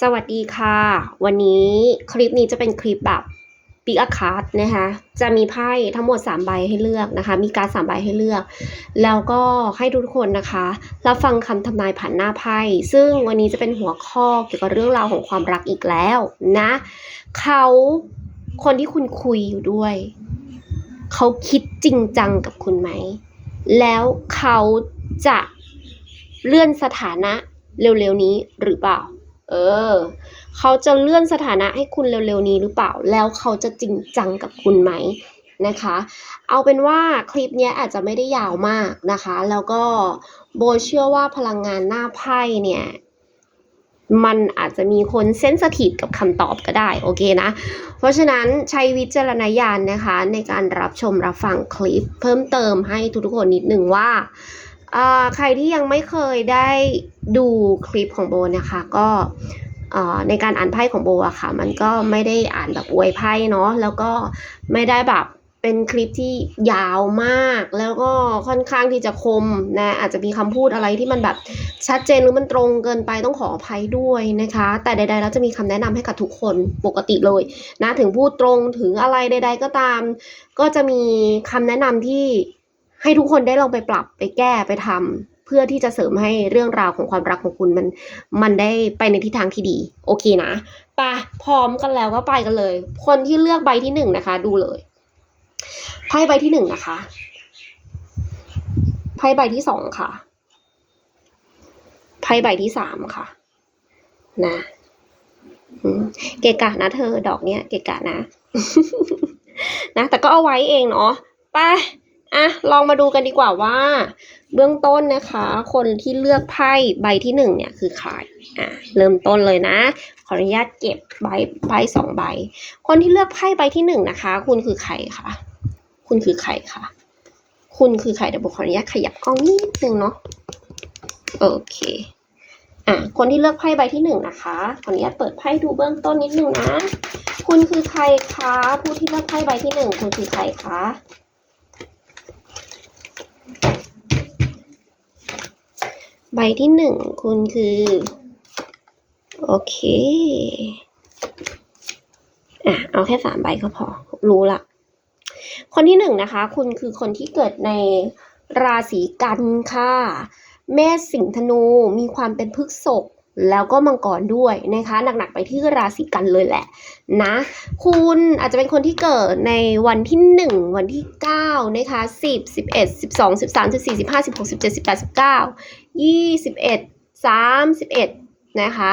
สวัสดีค่ะ วันนี้คลิปนี้จะเป็นคลิปแบบปิกอาคาร์ดนะคะจะมีไพ่ทั้งหมด 3 ใบให้เลือกนะคะ มีการสามใบให้เลือก แล้วก็ให้ทุกคนนะคะรับฟังคำทำนายผ่านหน้าไพ่ซึ่งวันนี้จะเป็นหัวข้อเกี่ยวกับเรื่องราวของความรักอีกแล้วนะเขาคนที่คุณคุยอยู่ด้วย เขาคิดจริงจังกับคุณไหม แล้วเขาจะเลื่อนสถานะเร็วๆนี้หรือเปล่า เออ เขาจะเลื่อนสถานะให้คุณเร็วๆนี้หรือเปล่า แล้วเขาจะจริงจังกับคุณไหมนะคะ เอาเป็นว่าคลิปเนี้ยอาจจะไม่ได้ยาวมากนะคะ แล้วก็โบเชื่อว่าพลังงานหน้าไพ่เนี่ย มันอาจจะมีคนเซนสทีฟกับคำตอบก็ได้โอเคนะ เพราะฉะนั้นใช้วิจารณญาณนะคะ ในการรับชมรับฟังคลิป เพิ่มเติมให้ทุกๆคนนิดหนึ่งว่า ใครที่ยังไม่เคยได้ดูคลิปของโบนะคะ ก็ในการอ่านไพ่ของโบอะค่ะ มันก็ไม่ได้อ่านแบบอวยไพ่เนาะแล้วก็ไม่ได้แบบเป็นคลิปที่ยาวมาก แล้วก็ค่อนข้างที่จะคมนะอาจจะมีคำพูดอะไรที่มันแบบชัดเจนหรือมันตรงเกินไปต้องขออภัยด้วยนะคะ แต่ใดๆแล้วจะมีคำแนะนำให้กับทุกคนปกติเลยนะถึงพูดตรงถึงอะไรใด ๆ ก็ตาม ก็จะมีคำแนะนำที่ ให้ทุกคนได้ลองไปปรับไปแก้ไปทำเพื่อที่จะเสริมให้เรื่องราวของความรักของคุณมันมันได้ไปในทิศทางที่ดี โอเคนะไปพร้อมกันแล้วก็ไปกันเลย คนที่เลือกใบที่หนึ่งนะคะ ดูเลยไพ่ใบที่หนึ่งนะคะไพ่ใบที่สองค่ะไพ่ใบที่สามค่ะ นะเกะกะนะเธอดอกเนี้ยเกะกะนะ นะแต่ก็เอาไว้เองเนาะไป อะลองมาดูกันดีกว่าว่า เบื้องต้นนะคะ คนที่เลือกไพ่ใบที่หนึ่งเนี่ยคือใครอะเริ่มต้นเลยนะ ขออนุญาตเก็บใบไพ่สองใบ คนที่เลือกไพ่ใบที่หนึ่งนะคะ คุณคือใครคะคุณคือใครคะคุณคือใครเดี๋ยวผมขออนุญาตขยับกล้องนิดนึงเนาะโอเคอะคนที่เลือกไพ่ใบที่หนึ่งนะคะขออนุญาตเปิดไพ่ดูเบื้องต้นนิดนึงนะ คุณคือใครคะผู้ที่เลือกไพ่ใบที่หนึ่งคุณคือใครคะ ใบที่หนึ่งคุณคือ โอเค อะ เอาแค่สามใบก็พอ รู้ละ คนที่หนึ่งนะคะ คุณคือคนที่เกิดในราศีกันค่ะ เมษสิงห์ธนูมีความเป็นพฤกษก แล้วก็มังกรด้วยนะคะ หนักๆไปที่ราศีกันเลยแหละนะ คุณอาจจะเป็นคนที่เกิดในวันที่ 1 วันที่9นะคะ10 11 12 13 14 15 16 17 18 19 21 31 นะคะ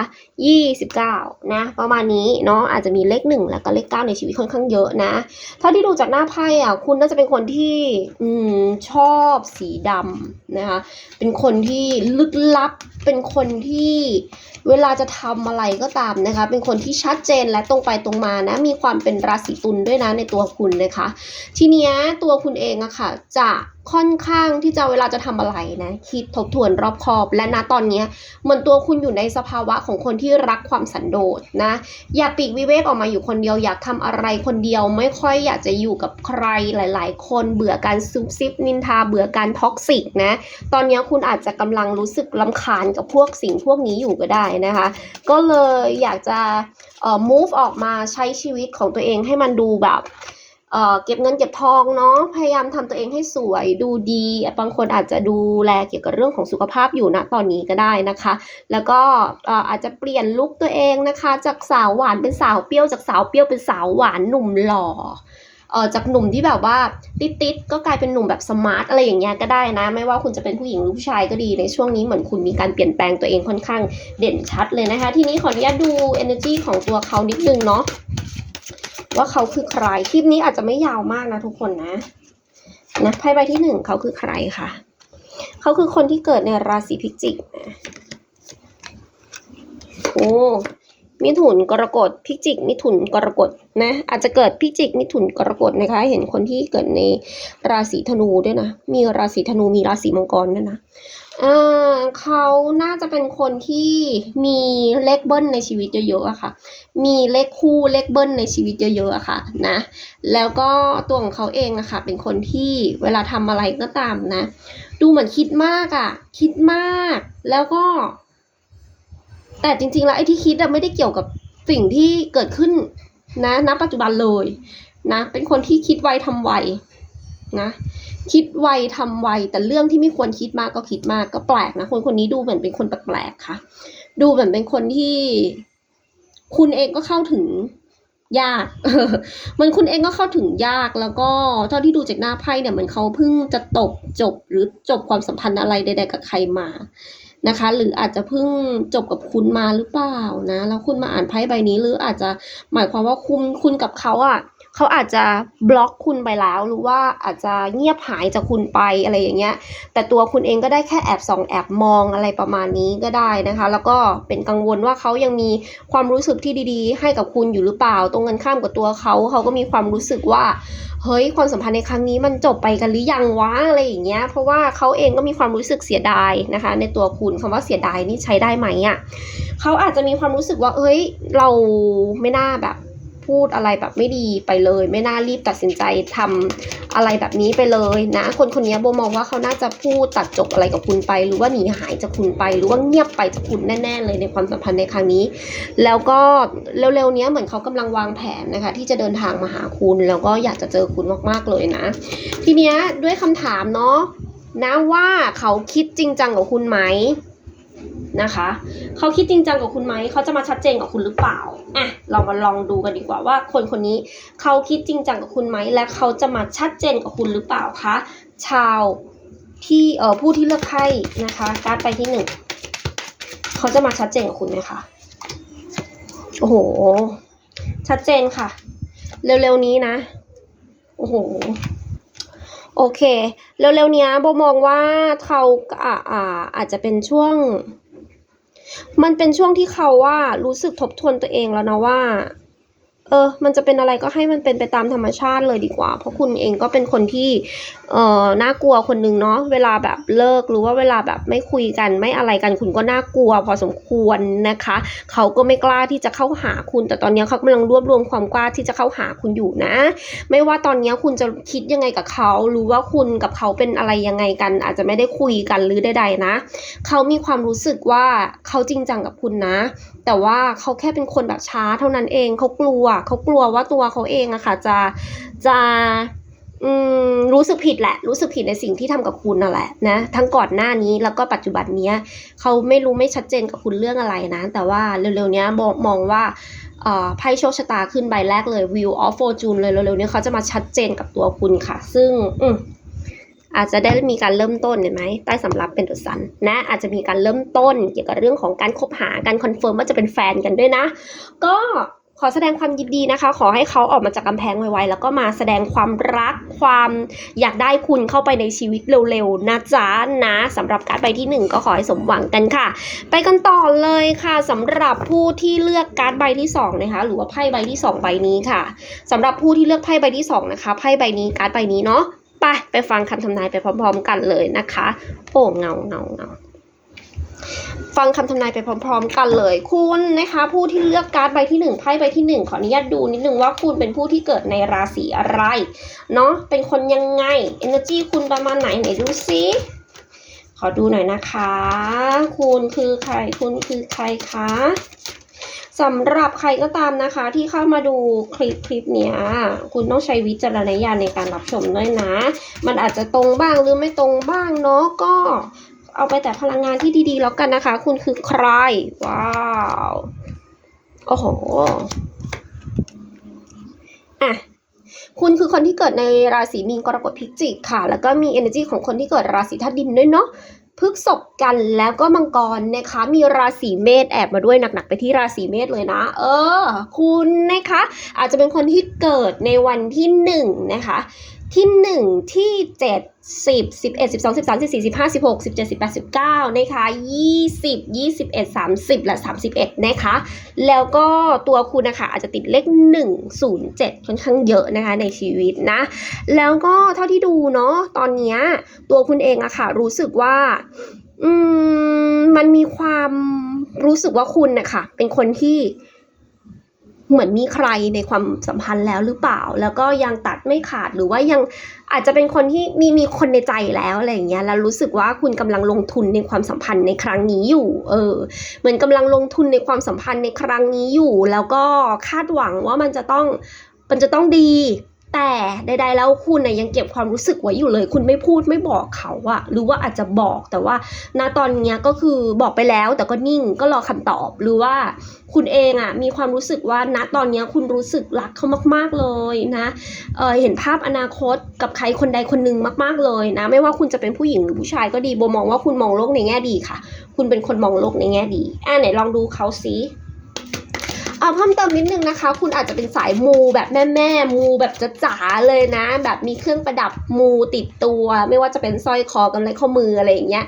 29นะประมาณนี้เนาะอาจจะมีเลข 1 แล้วก็เลข 9 ในชีวิตค่อนข้างเยอะนะเท่าที่ดูจากหน้าไพ่อะคุณน่าจะเป็นคนที่อืมชอบสีดำนะคะเป็นคนที่ลึกลับ เป็นคนที่เวลาจะทำอะไรก็ตามนะคะ เป็นคนที่ชัดเจนและตรงไปตรงมานะ มีความเป็นราศีตุลด้วยนะในตัวคุณนะคะ ทีเนี้ยตัวคุณเองอะค่ะจะ ค่อนข้างที่จะเวลาจะทำอะไรนะ คิดทบทวนรอบคอบและณตอนเนี้ยเหมือนตัวคุณอยู่ในสภาวะของคนที่รักความสันโดษนะ อยากปีกวิเวกออกมาอยู่คนเดียวอยากทำอะไรคนเดียวไม่ค่อยอยากจะอยู่กับใครหลาย ๆ คนเบื่อการซุบซิบนินทาเบื่อการท็อกซิกนะ ตอนนี้คุณอาจจะกำลังรู้สึกลำคาญกับพวกสิ่งพวกนี้อยู่ก็ได้นะคะ ก็เลยอยากจะเอ่อ move ออกมาใช้ชีวิตของตัวเองให้มันดูแบบ เก็บเงินเก็บทองเนาะพยายามทำตัวเองให้สวยดูดี บางคนอาจจะดูแลเกี่ยวกับเรื่องของสุขภาพอยู่ณตอนนี้ก็ได้นะคะ แล้วก็อาจจะเปลี่ยนลุคตัวเองนะคะ จากสาวหวานเป็นสาวเปรี้ยวจากสาวเปรี้ยวเป็นสาวหวานหนุ่มหล่อเออจากหนุ่มที่แบบว่าติดๆก็กลายเป็นหนุ่มแบบสมาร์ทอะไรอย่างเงี้ยก็ได้นะ ไม่ว่าคุณจะเป็นผู้หญิงหรือผู้ชายก็ดีในช่วงนี้เหมือนคุณมีการเปลี่ยนแปลงตัวเองค่อนข้างเด่นชัดเลยนะคะ ทีนี้ขออนุญาตดู energy ของตัวเขานิดนึงเนาะ ว่าเขาคือใคร คลิปนี้อาจจะไม่ยาวมากนะทุกคนนะ นะไพ่ใบที่หนึ่งเขาคือใครคะเขาคือคนที่เกิดในราศีพิจิกนะโอ้มิถุนกรกฎพิจิก มิถุนกรกฎนะ อาจจะเกิดพิจิก มิถุนกรกฎนะคะ เห็นคนที่เกิดในราศีธนูด้วยนะ มีราศีธนูมีราศีมังกรด้วยนะ อ่าเขาน่าจะเป็นคนที่มีเลขเบิ้ลในชีวิตเยอะๆอะค่ะ มีเลขคู่เลขเบิ้ลในชีวิตเยอะๆอะค่ะนะ แล้วก็ตัวของเขาเองอะค่ะ เป็นคนที่เวลาทำอะไรก็ตามนะ ดูเหมือนคิดมากอะคิดมาก แล้วก็ แต่จริงๆแล้วไอ้ที่คิดอะไม่ได้เกี่ยวกับสิ่งที่เกิดขึ้นนะณปัจจุบันเลยนะ เป็นคนที่คิดไวทำไวนะ คิดไวทำไวแต่เรื่องที่ไม่ควรคิดมากก็คิดมากก็แปลกนะคนคนนี้ดูเหมือนเป็นคนแปลกๆค่ะ ดูเหมือนเป็นคนที่ คุณเองก็เข้าถึงยากมันคุณเองก็เข้าถึงยากแล้วก็เท่าที่ดูจากหน้าไพ่เนี่ยเหมือนเขาเพิ่งจะตกจบหรือจบความสัมพันธ์อะไรใดๆกับใครมานะคะ หรืออาจจะเพิ่งจบกับคุณมาหรือเปล่านะ แล้วคุณมาอ่านไพ่ใบนี้หรืออาจจะหมายความว่าคุณคุณกับเขาอะ เขาอาจจะบล็อกคุณไปแล้ว หรือว่าอาจจะเงียบหายจากคุณไปอะไรอย่างเงี้ย แต่ตัวคุณเองก็ได้แค่แอบส่องแอบมองอะไรประมาณนี้ก็ได้นะคะ แล้วก็เป็นกังวลว่าเขายังมีความรู้สึกที่ดีๆ ให้กับคุณอยู่หรือเปล่า ตรงกันข้ามกับตัวเขาเขาก็มีความรู้สึกว่าเฮ้ยความสัมพันธ์ในครั้งนี้มันจบไปกันหรือยังวะอะไรอย่างเงี้ย เพราะว่าเขาเองก็มีความรู้สึกเสียดายนะคะ ในตัวคุณคำว่าเสียดายนี่ใช้ได้ไหมอะ่ะเขาอาจจะมีความรู้สึกว่า เอ้ย เราไม่น่าแบบ พูดอะไรแบบไม่ดีไปเลย ไม่น่ารีบตัดสินใจทำอะไรแบบนี้ไปเลยนะ คนคนนี้โบมองว่าเขาน่าจะพูดตัดจบอะไรกับคุณไป หรือว่าหนีหายจากคุณไป หรือว่าเงียบไปจากคุณแน่ๆเลยในความสัมพันธ์ในครั้งนี้ แล้วก็เร็วๆนี้เหมือนเขากำลังวางแผนนะคะ ที่จะเดินทางมาหาคุณ แล้วก็อยากจะเจอคุณมากๆเลยนะ ทีเนี้ยด้วยคำถามเนาะนะว่าเขาคิดจริงจังกับคุณไหม นะคะ เขาคิดจริงจังกับคุณไหม เขาจะมาชัดเจนกับคุณหรือเปล่าอะเรามาลองดูกันดีกว่าว่า คนคนนี้เขาคิดจริงจังกับคุณไหม และเขาจะมาชัดเจนกับคุณหรือเปล่าคะ ชาวที่เอ่อผู้ที่เลือกไพ่นะคะ การดไปที่หนึ่งเขาจะมาชัดเจนกับคุณไหมคะ โอ้โห ชัดเจนค่ะ เร็วๆนี้นะ โอ้โหโอเค เร็วๆเนี้ยโบมองว่าเขาอาอ่าอาจจะเป็นช่วง มันเป็นช่วงที่เขาว่ารู้สึกทบทวนตัวเองแล้วนะว่า เออ มันจะเป็นอะไรก็ให้มันเป็นไปตามธรรมชาติเลยดีกว่า เพราะคุณเองก็เป็นคนที่ เอ่อ น่ากลัวคนหนึ่งเนาะ เวลาแบบเลิกหรือว่าเวลาแบบไม่คุยกันไม่อะไรกันคุณก็น่ากลัว พอสมควรนะคะ เขาก็ไม่กล้าที่จะเข้าหาคุณ แต่ตอนนี้เขากำลังรวบรวมความกล้าที่จะเข้าหาคุณอยู่นะ ไม่ว่าตอนนี้คุณจะคิดยังไงกับเขาหรือว่าคุณกับเขาเป็นอะไรยังไงกัน อาจจะไม่ได้คุยกันหรือใดๆนะ เขามีความรู้สึกว่าเขาจริงจังกับคุณนะ แต่ว่าเขาแค่เป็นคนแบบช้าเท่านั้นเอง เขากลัวเขากลัวว่าตัวเขาเองอะค่ะ จะจะรู้สึกผิดแหละ รู้สึกผิดในสิ่งที่ทำกับคุณนั่นแหละนะทั้งก่อนหน้านี้แล้วก็ปัจจุบันเนี้ยเขาไม่รู้ไม่ชัดเจนกับคุณเรื่องอะไรนะ แต่ว่าเร็วๆเนี้ยมองมองว่าไพ่โชคชะตาขึ้นใบแรกเลย Wheel of Fortune เลยเร็วๆนี้เขาจะมาชัดเจนกับตัวคุณค่ะ ซึ่งอือาจจะได้มีการเริ่มต้นเห็นไหมใต้สำรับเป็นตัวสันนะอาจจะมีการเริ่มต้นเกี่ยวกับเรื่องของการคบหาการคอนเฟิร์มว่าจะเป็นแฟนกันด้วยนะ ก็ ขอแสดงความยินดีนะคะ ขอให้เขาออกมาจากกำแพงไวๆแล้วก็มาแสดงความรักความอยากได้คุณเข้าไปในชีวิตเร็วๆนะจ๊ะนะสำหรับการใบที่หนึ่งก็ขอให้สมหวังกันค่ะ ไปกันต่อเลยค่ะสำหรับผู้ที่เลือกการ์ดใบที่สองนะคะหรือว่าไพ่ใบที่สองใบนี้ค่ะสำหรับผู้ที่เลือกไพ่ใบที่สองนะคะไพ่ใบนี้การ์ดใบนี้เนาะไปไปฟังคำทำนายไปพร้อมๆกันเลยนะคะ โอ้เงาเงาเงา ฟังคำทำนายไปพร้อม ๆ กันเลย คุณนะคะ ผู้ที่เลือกการ์ดใบที่หนึ่งไพ่ใบที่หนึ่งขออนุญาตดูนิดนึงว่าคุณเป็นผู้ที่เกิดในราศีอะไรเนาะเป็นคนยังไง energy คุณประมาณไหนไหนดูซิขอดูหน่อยนะคะ คุณคือใครคุณคือใครคะสำหรับใครก็ตามนะคะที่เข้ามาดูคลิปคลิปเนี้ย คุณต้องใช้วิจารณญาณในการรับชมด้วยนะ มันอาจจะตรงบ้างหรือไม่ตรงบ้างเนาะก็ เอาไปแต่พลังงานที่ดีๆแล้วกันนะคะ คุณคือใคร ว้าว โอ้โห อะ คุณคือคนที่เกิดในราศีมีนกรกฎพิจิกค่ะ แล้วก็มี energy ของคนที่เกิดราศีธาตุดินด้วยเนาะพฤกษบกันแล้วก็มังกรนะคะ มีราศีเมษแอบมาด้วยหนักๆไปที่ราศีเมษเลยนะ เออ คุณนะคะ อาจจะเป็นคนที่เกิดในวันที่หนึ่งนะคะ ที่หนึ่งที่เจ็ดสิบสิบเอ็ดสิบสองสิบสามสิบสี่สิบห้าสิบหกสิบเจ็ดสิบแปดสิบเก้านะคะยี่สิบยี่สิบเอ็ดสามสิบและสามสิบเอ็ดนะคะ แล้วก็ตัวคุณนะคะอาจจะติดเลขหนึ่งศูนย์เจ็ดค่อนข้างเยอะนะคะในชีวิตนะ แล้วก็เท่าที่ดูเนาะตอนนี้ตัวคุณเองอะค่ะรู้สึกว่า อืมมันมีความรู้สึกว่าคุณนะคะเป็นคนที่ เหมือนมีใครในความสัมพันธ์แล้วหรือเปล่า แล้วก็ยังตัดไม่ขาดหรือว่ายังอาจจะเป็นคนที่มีมีคนในใจแล้วอะไรอย่างเงี้ยแล้วรู้สึกว่าคุณกำลังลงทุนในความสัมพันธ์ในครั้งนี้อยู่ เออ เหมือนกำลังลงทุนในความสัมพันธ์ในครั้งนี้อยู่ แล้วก็คาดหวังว่ามันจะต้องมันจะต้องดี แต่ใดๆแล้วคุณน่ยยังเก็บความรู้สึกไว้อยู่เลย คุณไม่พูดไม่บอกเขาอะหรือว่าอาจจะบอกแต่ว่าณตอนเนี้ยก็คือบอกไปแล้ว แต่ก็นิ่งก็รอคำตอบหรือว่าคุณเองอะมีความรู้สึกว่าณตอนเนี้ยคุณรู้สึกรักเขามาก ๆเลยนะเเห็นภาพอนาคตกับใครคนใดคนหนึ่งมาก ๆเลยนะ ไม่ว่าคุณจะเป็นผู้หญิงหรือผู้ชายก็ดีโบมองว่าคุณมองโลกในแง่ดีค่ะ คุณเป็นคนมองโลกในแง่ดีอะไหนลองดูเขาสิ เอาเพิ่มเติมนิดนึงนะคะ คุณอาจจะเป็นสายมูแบบแม่แม่มูแบบจ๋าเลยนะ แบบมีเครื่องประดับมูติดตัว ไม่ว่าจะเป็นสร้อยคอกำไรข้อมืออะไรอย่างเงี้ย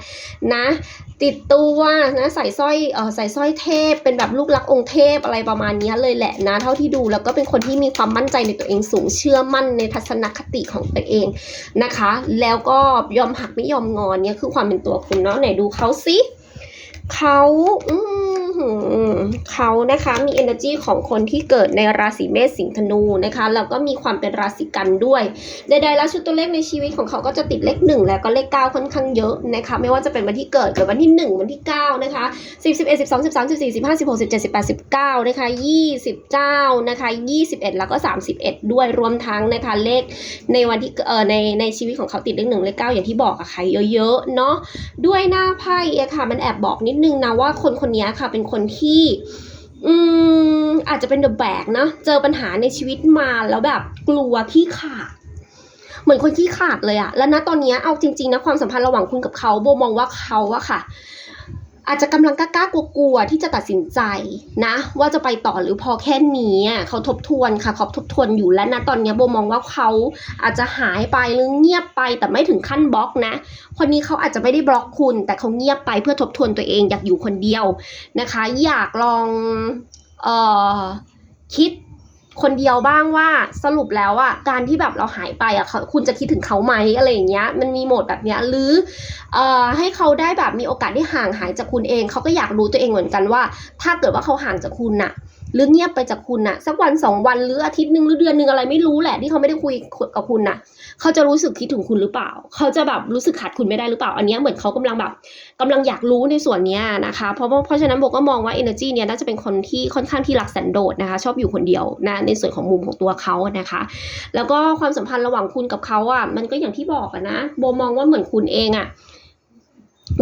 นะติดตัวนะใส่สร้อยเออใส่สร้อยเทพ เป็นแบบลูกรักองค์เทพอะไรประมาณเนี้ยเลยแหละนะ เท่าที่ดูแล้วก็เป็นคนที่มีความมั่นใจในตัวเองสูงเชื่อมั่นในทัศนคติของตัวเองนะคะ แล้วก็ยอมหักไม่ยอมงอนเนี่ยคือความเป็นตัวคุณเนาะไหนดูเขาสิเขาอืม เขานะคะมี energy ของคนที่เกิดในราศีเมษสิงห์ธนูนะคะแล้วก็มีความเป็นราศีกันด้วยใดๆแล้วชุดตัวเลขในชีวิตของเขาก็จะติดเลขหนึ่งแล้วก็เลขเก้าค่อนข้างเยอะนะคะไม่ว่าจะเป็นวันที่เกิดเกิดวันที่หนึ่งวันที่เก้านะคะสิบสิบเอ็ดสิบสองสิบสามสิบสี่สิบห้าสิบหกสิบเจ็ดสิบแปดสิบเก้านะคะยี่สิบเก้านะคะยี่สิบเอ็ดแล้วก็สามสิบเอ็ดด้วยรวมทั้งนะคะเลขในวันที่เอ่อในในชีวิตของเขาติดเลขหนึ่งเลขเก้าอย่างที่บอกอะค่ะเยอะๆเนาะด้วยหน้าไพ่อะค่ะมันแอบบอกนิดนึงนะว่าคนคนนี้ค่ะเป็นคนที่ อืมอาจจะเป็นเดอะแบกนะเจอปัญหาในชีวิตมาแล้วแบบกลัวที่ขาดเหมือนคนขี้ขาดเลยอะแล้วนะตอนนี้เอาจริงๆนะความสัมพันธ์ระหว่างคุณกับเขาโบมองว่าเขาอะค่ะ อาจจะกำลังกล้ากลัวๆที่จะตัดสินใจนะ ว่าจะไปต่อหรือพอแค่นี้เขาทบทวนค่ะเขาทบทวนอยู่และนะตอนนี้โบมองว่าเขาอาจจะหายไปหรือเงียบไปแต่ไม่ถึงขั้นบล็อกนะ คนนี้เขาอาจจะไม่ได้บล็อกคุณ แต่เขาเงียบไปเพื่อทบทวนตัวเองอยากอยู่คนเดียวนะคะ อยากลองเอ่อคิด คนเดียวบ้างว่าสรุปแล้วอะการที่แบบเราหายไปอะเขาคุณจะคิดถึงเขาไหมอะไรอย่างเงี้ยมันมีโหมดแบบเนี้ยหรือเอ่อให้เขาได้แบบมีโอกาสได้ห่างหายจากคุณเอง เขาก็อยากรู้ตัวเองเหมือนกันว่า ถ้าเกิดว่าเขาห่างจากคุณน่ะ หรือเงียบไปจากคุณน่ะ สักวันสองวันหรืออาทิตย์หนึ่งหรือเดือนหนึ่งอะไรไม่รู้แหละที่เขาไม่ได้คุยกับคุณน่ะ เขาจะรู้สึกคิดถึงคุณหรือเปล่า เขาจะแบบรู้สึกขาดคุณไม่ได้หรือเปล่า อันนี้เหมือนเขากำลังแบบกำลังอยากรู้ในส่วนนี้นะคะ เพราะเพราะฉะนั้นโบก็มองว่า energy เนี้ยน่าจะเป็นคนที่ค่อนข้างที่รักสันโดษนะคะ ชอบอยู่คนเดียวนะในส่วนของมุมของตัวเขานะคะ แล้วก็ความสัมพันธ์ระหว่างคุณกับเขาอะมันก็อย่างที่บอกอะนะโบมองว่าเหมือนคุณเองอะ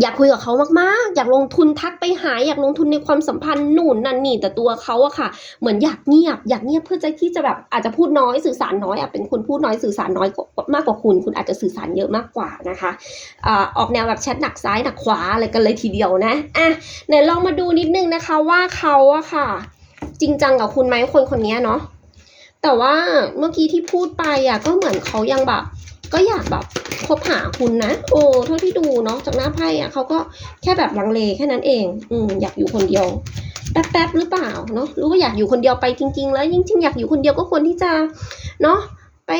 อยากคุยกับเขามากๆ อยากลงทุนทักไปหา อยากลงทุนในความสัมพันธ์นู่นนั่นนี่แต่ตัวเขาอะค่ะ เหมือนอยากเงียบ อยากเงียบเพื่อจะที่จะแบบอาจจะพูดน้อยสื่อสารน้อยอะเป็นคนพูดน้อยสื่อสารน้อยมากกว่าคุณ คุณอาจจะสื่อสารเยอะมากกว่านะคะอ่าออกแนวแบบแชทหนักซ้ายหนักขวาอะไรกันเลยทีเดียวนะอะไหนลองมาดูนิดนึงนะคะว่าเขาอะค่ะ จริงจังกับคุณไหมคนคนนี้เนาะ แต่ว่าเมื่อกี้ที่พูดไปอะก็เหมือนเขายังแบบ ก็อยากแบบคบหาคุณนะ โอ้เท่าที่ดูเนาะจากหน้าไพ่อะเขาก็แค่แบบลังเลแค่นั้นเอง อืมอยากอยู่คนเดียวแป๊บๆหรือเปล่าเนาะรือว่าอยากอยู่คนเดียวไปจริง ๆ แล้วจริงๆอยากอยู่คนเดียวก็ควรที่จะเนาะไป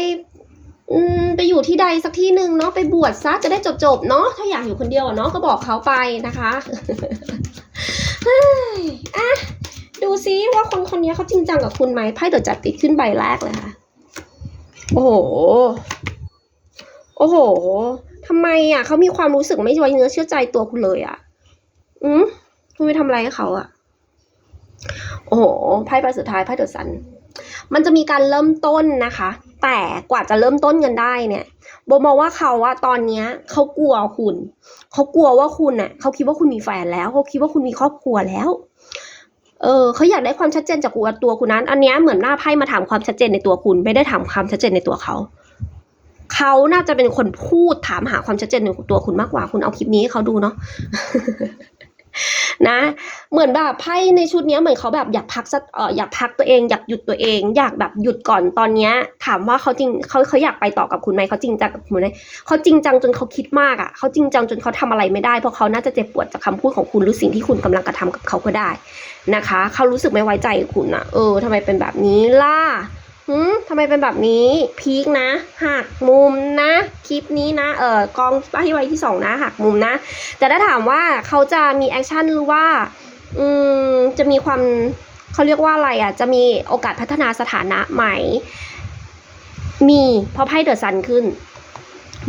อืมไปอยู่ที่ใดสักที่หนึ่งเนาะไปบวชซะจะได้จบๆเนาะถ้าอยากอยู่คนเดียวเนาะก็บอกเขาไปนะคะเฮ้ยอะ ดูซิว่าคนคนนี้เขาจริงจังกับคุณไหมไพ่เดอะจัดติดขึ้นใบแรกเลยค่ะ โอ้โห โอ้โหทำไมอะเขามีความรู้สึกไม่ไว้เนื้อเชื่อใจตัวคุณเลยอะ อืมคุณไปทำอะไรให้เขาอะ โอ้โห ไพ่ใบสุดท้ายไพ่เดอะซัน มันจะมีการเริ่มต้นนะคะ แต่กว่าจะเริ่มต้นกันได้เนี่ยโบมองว่าเขาอะตอนเนี้ยเขากลัวคุณ เขากลัวว่าคุณอะเขาคิดว่าคุณมีแฟนแล้ว เขาคิดว่าคุณมีครอบครัวแล้ว เออเขาอยากได้ความชัดเจนจากตัวคุณนั้น อันนี้เหมือนหน้าไพ่มาถามความชัดเจนในตัวคุณ ไม่ได้ถามความชัดเจนในตัวเขาเขาน่าจะเป็นคนพูดถามหาความชัดเจนในตัวคุณมากกว่า คุณเอาคลิปนี้ให้เขาดูเนาะ นะ เหมือนแบบไพ่ในชุดนี้เหมือนเขาแบบอยากพักสักเอออยากพักตัวเองอยากหยุดตัวเอง อยากแบบหยุดก่อนตอนเนี้ย ถามว่าเขาจริงเขาเขาอยากไปต่อกับคุณไหมเขาจริงจังกับคุณไหมเขาจริงจังจนเขาคิดมากอะเขาจริงจังจนเขาทำอะไรไม่ได้เพราะเขาน่าจะเจ็บปวดจากคำพูดของคุณหรือสิ่งที่คุณกำลังกระทำกับเขาก็ได้นะคะ เขารู้สึกไม่ไว้ใจคุณอะเออทำไมเป็นแบบนี้ล่ะ หืมทำไมเป็นแบบนี้ พีคนะหักมุมนะ คลิปนี้นะ เออกองไพ่ใบที่สองนะหักมุมนะ แต่ถ้าถามว่าเขาจะมีแอคชั่นหรือว่า อืม จะมีความเขาเรียกว่าอะไรอะ จะมีโอกาสพัฒนาสถานะใหม่มีเพราะไพ่เดอะซันขึ้น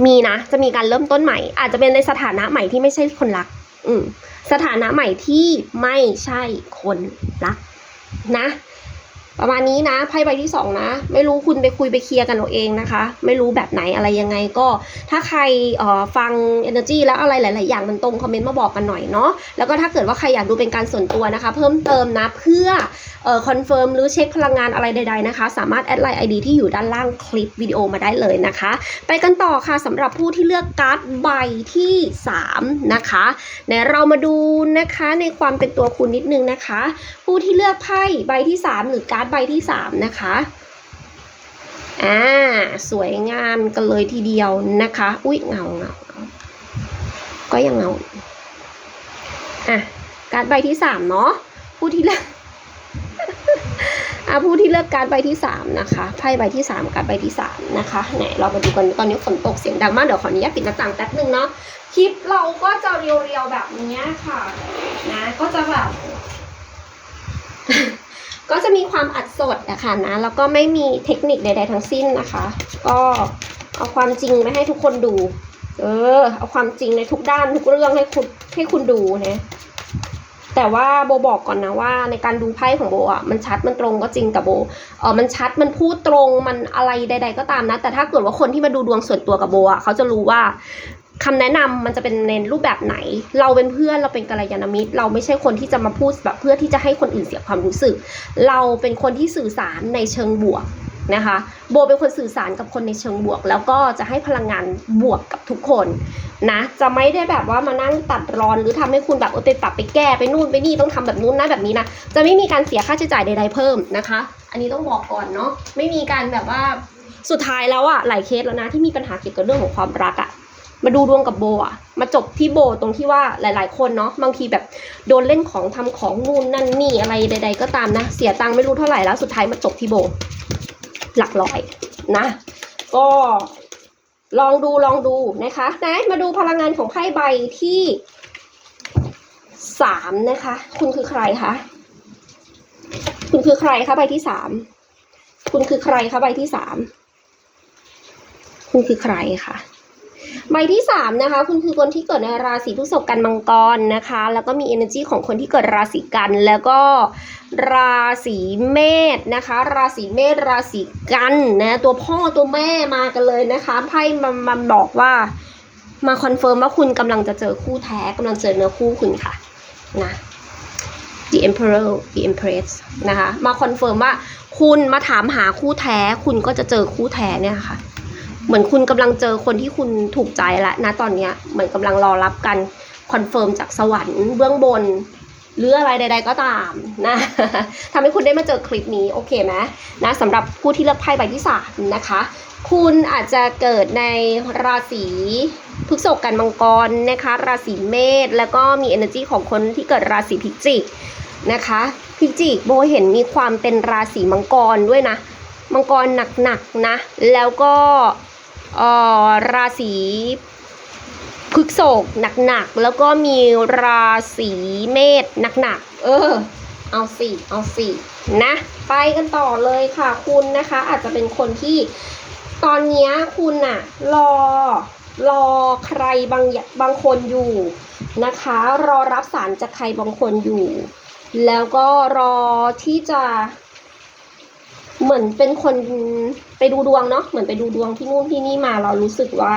มีนะ จะมีการเริ่มต้นใหม่ อาจจะเป็นในสถานะใหม่ที่ไม่ใช่คนรัก อืม สถานะใหม่ที่ไม่ใช่คนรักนะ ประมาณนี้นะไพ่ใบที่สองนะ ไม่รู้คุณไปคุยไปเคลียร์กันเอาเองนะคะ ไม่รู้แบบไหนอะไรยังไงก็ ถ้าใครฟัง energy แล้วอะไรหลาย ๆ อย่างมันตรงคอมเมนต์มาบอกกันหน่อยเนาะแล้วก็ถ้าเกิดว่าใครอยากดูเป็นการส่วนตัวนะคะ เพิ่มเติมนะเพื่อคอนเฟิร์มหรือเช็คพลังงานอะไรใด ๆ นะคะ สามารถแอดไลน์ ID ที่อยู่ด้านล่างคลิปวิดีโอมาได้เลยนะคะ ไปกันต่อค่ะสำหรับผู้ที่เลือกการ์ดใบที่ 3 นะคะเดี๋ยวเรามาดูนะคะในความเป็นตัวคุณนิดนึงนะคะ ผู้ที่เลือกไพ่ใบที่ 3 หรือการ์ดใบที่ 3 นะคะอ่าสวยงามกันเลยทีเดียวนะคะ อุ๊ยเงาเงาเงาก็ยังเงาอะการ์ดใบที่3เนาะผู้ที่เลือกอะผู้ที่เลือกการ์ดใบที่3นะคะไพ่ใบที่3การ์ดใบที่3นะคะไหนเรามาดูกันตอนนี้ฝนตกเสียงดังมากเดี๋ยวขออนุญาตปิดหน้าต่างแป๊บนึงเนาะคลิปเราก็จะเรียวๆแบบนี้ค่ะ นะ ก็จะแบบ ก็จะมีความอัดสดอะค่ะนะแล้วก็ไม่มีเทคนิคใด ๆ ทั้งสิ้นนะคะ ก็เอาความจริงมาให้ทุกคนดู เออ เอาความจริงในทุกด้านทุกเรื่องให้คุณให้คุณดูนะแต่ว่าโบบอกก่อนนะว่า ในการดูไพ่ของโบอะมันชัดมันตรงก็จริงแต่โบเออมันชัดมันพูดตรงมันอะไรใด ๆ ก็ตามนะ แต่ถ้าเกิดว่าคนที่มาดูดวงส่วนตัวกับโบอะเขาจะรู้ว่า คำแนะนำมันจะเป็นในรูปแบบไหน เราเป็นเพื่อนเราเป็นกัลยาณมิตร เราไม่ใช่คนที่จะมาพูดแบบเพื่อที่จะให้คนอื่นเสียความรู้สึก เราเป็นคนที่สื่อสารในเชิงบวกนะคะโบเป็นคนสื่อสารกับคนในเชิงบวก แล้วก็จะให้พลังงานบวกกับทุกคนนะจะไม่ได้แบบว่ามานั่งตัดรอนหรือทำให้คุณแบบเออไปปรับไปแก้ไปนู่นไปนี่ต้องทำแบบนู้นนะแบบนี้นะจะไม่มีการเสียค่าใช้จ่ายใดๆเพิ่มนะคะ อันนี้ต้องบอกก่อนเนาะไม่มีการแบบว่าสุดท้ายแล้วอะหลายเคสแล้วนะที่มีปัญหาเกี่ยวกับเรื่องของความรักอะ มาดูดวงกับโบอะมาจบที่โบตรงที่ว่าหลาย ๆ คนเนาะบางทีแบบโดนเล่นของทำของนู่นนั่นนี่อะไรใด ๆ ก็ตามนะ เสียตังค์ไม่รู้เท่าไหร่แล้วสุดท้ายมาจบที่โบ หลักร้อยนะ ก็ลองดูลองดูนะคะไหนมาดูพลังงานของไพ่ใบที่สามนะคะ คุณคือใครคะคุณคือใครคะใบที่สามคุณคือใครคะใบที่สามคุณคือใครคะ ใบที่สามนะคะคุณคือคนที่เกิดในราศีพฤษภกันมังกรนะคะ แล้วก็มี energy ของคนที่เกิดราศีกันแล้วก็ราศีเมษนะคะ ราศีเมษราศีกันนะตัวพ่อตัวแม่มากันเลยนะคะไพ่มันมันบอกว่ามาคอนเฟิร์มว่าคุณกำลังจะเจอคู่แท้กำลังเจอเนื้อคู่คุณค่ะนะ The Emperor The Empress นะคะ มาคอนเฟิร์มว่าคุณมาถามหาคู่แท้ คุณก็จะเจอคู่แท้เนี่ยค่ะ เหมือนคุณกำลังเจอคนที่คุณถูกใจแล้วนะตอนเนี้ยเหมือนกำลังรอรับการคอนเฟิร์มจากสวรรค์เบื้องบน หรืออะไรใด ๆ ก็ตามนะทำให้คุณได้มาเจอคลิปนี้โอเคไหมนะสำหรับผู้ที่เลือกไพ่ใบที่สามนะคะ คุณอาจจะเกิดในราศีพฤษภกันมังกรนะคะ ราศีเมษแล้วก็มี energy ของคนที่เกิดราศีพิจิกนะคะพิจิกโบเห็นมีความเป็นราศีมังกรด้วยนะ มังกรหนักๆนะ แล้วก็ ราศีพฤกษกหนักๆ แล้วก็มีราศีเมษหนักๆ เออ เอาสิเอาสินะ ไปกันต่อเลยค่ะ คุณนะคะ อาจจะเป็นคนที่ตอนนี้คุณอะรอรอใครบางบางคนอยู่นะคะ รอรับสารจากใครบางคนอยู่ แล้วก็รอที่จะ เหมือนเป็นคนไปดูดวงเนาะเหมือนไปดูดวงที่นู่นที่นี่มาเรารู้สึกว่า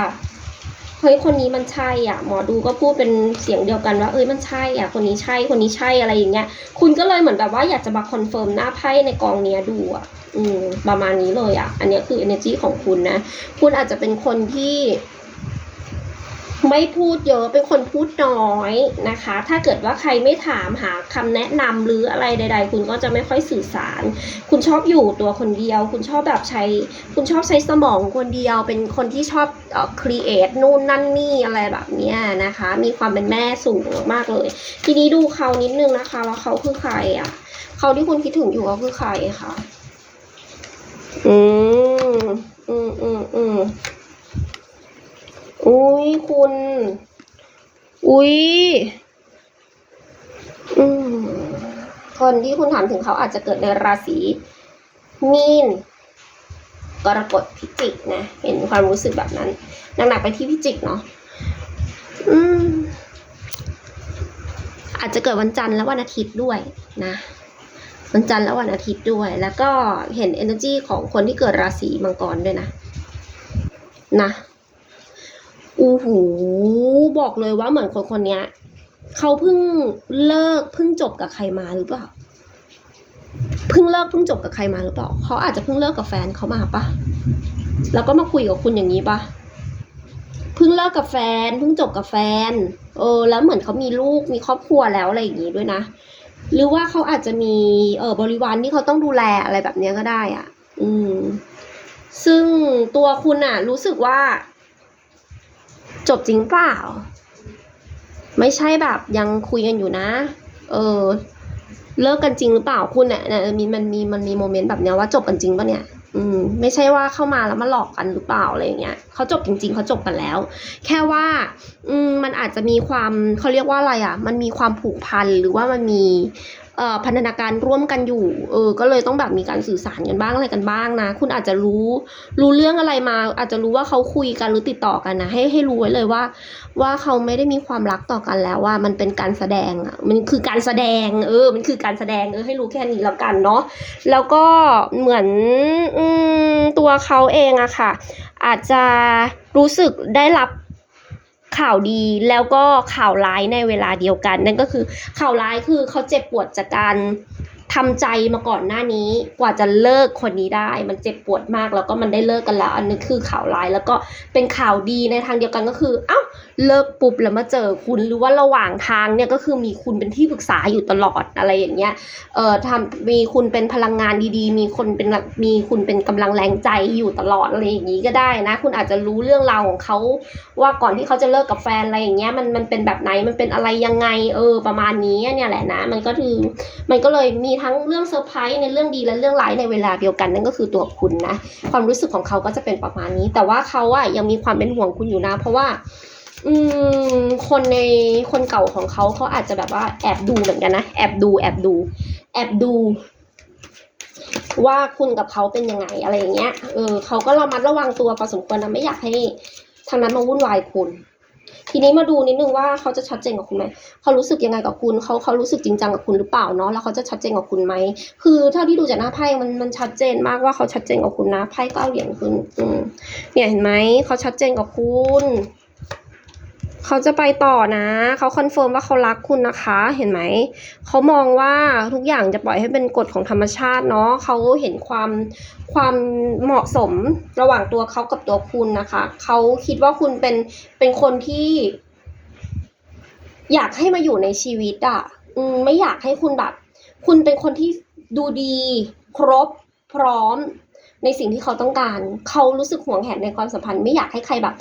เฮ้ยคนนี้มันใช่อะ หมอดูก็พูดเป็นเสียงเดียวกันว่าเอ้ยมันใช่อะ คนนี้ใช่คนนี้ใช่อะไรอย่างเงี้ย คุณก็เลยเหมือนแบบว่าอยากจะมาคอนเฟิร์มหน้าไพ่ในกองเนี้ยดูอะ อืมประมาณนี้เลยอะ อันนี้คือ energy ของคุณนะ คุณอาจจะเป็นคนที่ ไม่พูดเยอะเป็นคนพูดน้อยนะคะ ถ้าเกิดว่าใครไม่ถามหาคำแนะนำหรืออะไรใด ๆ คุณก็จะไม่ค่อยสื่อสาร คุณชอบอยู่ตัวคนเดียว คุณชอบแบบใช้ คุณชอบใช้สมองคนเดียว เป็นคนที่ชอบเอ่อ create นู่นนั่นนี่อะไรแบบเนี้ยนะคะ มีความเป็นแม่สูงมากเลย ทีนี้ดูเขานิดนึงนะคะแล้วเขาคือใครอะเขาที่คุณคิดถึงอยู่เขาคือใครคะอืมอืมอืมอืม อุ้ยคุณ อุ้ยอืมคนที่คุณถามถึงเขาอาจจะเกิดในราศีมีนกรกฎพิจิกนะเห็นความรู้สึกแบบนั้นหนักๆไปที่พิจิกเนาะอืม อาจจะเกิดวันจันทร์และวันอาทิตย์ด้วยนะวันจันทร์และวันอาทิตย์ด้วย แล้วก็เห็น energy ของคนที่เกิดราศีมังกรด้วยนะ นะ อู้หูบอกเลยว่าเหมือนคนคนนี้ยเขาเพิ่งเลิกเพิ่งจบกับใครมาหรือเปล่าเพิ่งเลิกเพิ่งจบกับใครมาหรือเปล่าเขาอาจจะเพิ่งเลิกกับแฟนเขามาปะแล้วก็มาคุยกับคุณอย่างนี้ปะเพิ่งเลิกกับแฟนเพิ่งจบกับแฟน เออ แล้วเหมือนเขามีลูกมีครอบครัวแล้วอะไรอย่างนี้ด้วยนะ หรือว่าเขาอาจจะมีเออบริวารที่เขาต้องดูแลอะไรแบบนี้ก็ได้อะ อืม ซึ่งตัวคุณอะ รู้สึกว่า จบจริงเปล่า ไม่ใช่แบบยังคุยกันอยู่นะ เออ เลิกกันจริงหรือเปล่าคุณเนี่ยเนี่ยมีมันมีมันมีโมเมนต์แบบเนี้ยว่าจบกันจริงปะเนี่ย อืม ไม่ใช่ว่าเข้ามาแล้วมาหลอกกันหรือเปล่าอะไรอย่างเงี้ยเขาจบจริง ๆเขาจบกันแล้ว แค่ว่า อืมมันอาจจะมีความเขาเรียกว่าอะไรอะ มันมีความผูกพันหรือว่ามันมี พันธนาการร่วมกันอยู่ เออ ก็เลยต้องแบบมีการสื่อสารกันบ้างอะไรกันบ้างนะ คุณอาจจะรู้ รู้เรื่องอะไรมา อาจจะรู้ว่าเขาคุยกันหรือติดต่อกันนะ ให้ให้รู้ไว้เลยว่า ว่าเขาไม่ได้มีความรักต่อกันแล้วว่ามันเป็นการแสดงอะ มันคือการแสดง เออ มันคือการแสดง เออ ให้รู้แค่นี้แล้วกันเนาะ แล้วก็เหมือนอตัวเขาเองอะค่ะ อาจจะรู้สึกได้รับ ข่าวดีแล้วก็ข่าวร้ายในเวลาเดียวกัน นั่นก็คือข่าวร้ายคือเขาเจ็บปวดจากการทำใจมาก่อนหน้านี้กว่าจะเลิกคนนี้ได้ มันเจ็บปวดมากแล้วก็มันได้เลิกกันแล้ว อันนี้คือข่าวร้ายแล้วก็เป็นข่าวดีในทางเดียวกันก็คือ เอ้า เลิกปุ๊บแล้วมาเจอคุณหรือว่าระหว่างทางเนี่ยก็คือมีคุณเป็นที่ปรึกษาอยู่ตลอดอะไรอย่างเงี้ยเอ่อทำมีคุณเป็นพลังงานดีๆ มีคนเป็นแบบมีคุณเป็นกำลังแรงใจอยู่ตลอดอะไรอย่างนี้ก็ได้นะ คุณอาจจะรู้เรื่องราวของเขาว่าก่อนที่เขาจะเลิกกับแฟนอะไรอย่างเงี้ยมันมันเป็นแบบไหนมันเป็นอะไรยังไงเออประมาณนี้เนี่ยแหละนะ มันก็คือมันก็เลยมีทั้งเรื่องเซอร์ไพรส์ในเรื่องดีและเรื่องร้ายในเวลาเดียวกันนั่นก็คือตัวคุณนะ ความรู้สึกของเขาก็จะเป็นประมาณนี้ แต่ว่าเขาอะยังมีความเป็นห่วงคุณอยู่นะ เพราะว่า อืมคนในคนเก่าของเขาเขาอาจจะแบบว่าแอบดูเหมือนกันนะแอบดูแอบดูแอบดู ว่าคุณกับเขาเป็นยังไงอะไรอย่างเงี้ยเออเขาก็ระมัดระวังตัวพอสมควรนะไม่อยากให้ทางนั้นมาวุ่นวายคุณ ทีนี้มาดูนิดนึงว่าเขาจะชัดเจนกับคุณไหมเขารู้สึกยังไงกับคุณเขาเขารู้สึกจริงจังกับคุณหรือเปล่าเนาะแล้วเขาจะชัดเจนกับคุณไหมคือเท่าที่ดูจากหน้าไพ่มันมันชัดเจนมากว่าเขาชัดเจนกับคุณนะไพ่เก้าเหรียญคุณอืมเนี่ยเห็นไหมเขาชัดเจนกับคุณ เขาจะไปต่อนะ เขาคอนเฟิร์มว่าเขารักคุณนะคะ เห็นไหม เขามองว่าทุกอย่างจะปล่อยให้เป็นกฎของธรรมชาติเนาะ เขาเห็นความความเหมาะสมระหว่างตัวเขากับตัวคุณนะคะ เขาคิดว่าคุณเป็นเป็นคนที่ อยากให้มาอยู่ในชีวิตอะ่ะไม่อยากให้คุณแบบ คุณเป็นคนที่ดูดี ครบพร้อม ในสิ่งที่เขาต้องการ เขารู้สึกห่วงแหนในความสัมพันธ์ ไม่อยากให้ใครแบบ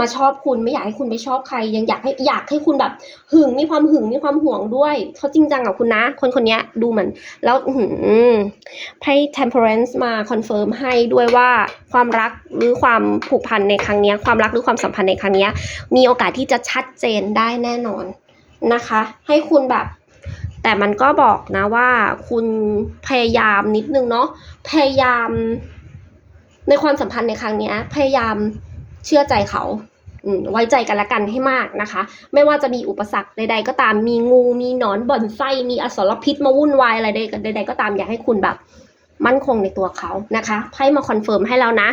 มาชอบคุณ ไม่อยากให้คุณไปชอบใคร ยังอยากให้อยากให้คุณแบบ หึงมีความหึงมีความห่วงด้วย เขาจริงจังกับคุณนะ คนคนนี้ดูเหมือน แล้วอื้อหือไพ่ temperance มาคอนเฟิร์มให้ด้วยว่าความรักหรือความผูกพันในครั้งนี้ความรักหรือความสัมพันธ์ในครั้งนี้มีโอกาสที่จะชัดเจนได้แน่นอนนะคะ ให้คุณแบบแต่มันก็บอกนะว่าคุณพยายามนิดนึงเนาะพยายาม ในความสัมพันธ์ในครั้งนี้พยายามเชื่อใจเขาไว้ใจกันละกันให้มากนะคะ ไม่ว่าจะมีอุปสรรคใด ๆ ก็ตามมีงูมีหนอนบ่อนไส้มีอสรพิษมาวุ่นวายอะไรใดๆก็ตามอยากให้คุณแบบ มั่นคงในตัวเขานะคะไพ่มาคอนเฟิร์มให้แล้วนะ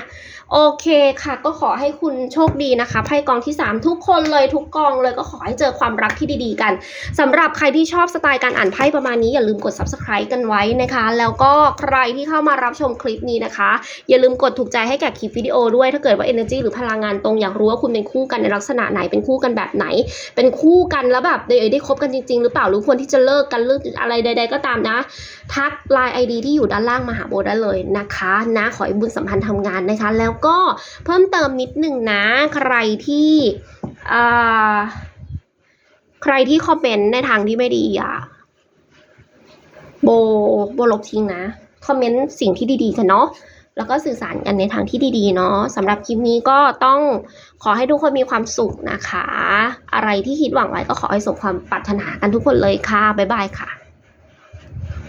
โอเคค่ะ ก็ขอให้คุณโชคดีนะคะไพ่กองที่ 3 ทุกคนเลยทุกกองเลยก็ขอให้เจอความรักที่ดีๆกันสำหรับใครที่ชอบสไตล์การอ่านไพ่ประมาณนี้อย่าลืมกด subscribe กันไว้นะคะ แล้วก็ใครที่เข้ามารับชมคลิปนี้นะคะ อย่าลืมกดถูกใจให้แก่คลิปวิดีโอด้วยถ้าเกิดว่า energy หรือพลังงานตรงอยากรู้ว่าคุณเป็นคู่กันในลักษณะไหนเป็นคู่กันแบบไหน เป็นคู่กันแล้วแบบได้ได้คบกันจริง ๆ หรือเปล่าหรือควรที่จะเลิกกันเลิกอะไรใด ๆ ก็ตามนะ ทัก Line ID ที่อยู่ด้านล่างมาหาโบได้เลยนะคะนะขอให้บุญสัมพันธ์ทำงานนะคะ แล้วก็เพิ่มเติมนิดหนึ่งนะ ใครที่ใครที่คอมเมนต์ในทางที่ไม่ดีอะโบโบลบทิ้งนะคอมเมนต์สิ่งที่ดีๆกันเนาะแล้วก็สื่อสารกันในทางที่ดีๆเนาะสำหรับคลิปนี้ก็ต้องขอให้ทุกคนมีความสุขนะคะ อะไรที่คิดหวังไว้ก็ขอให้สมความปรารถนากันทุกคนเลยค่ะ บ๊ายบายค่ะ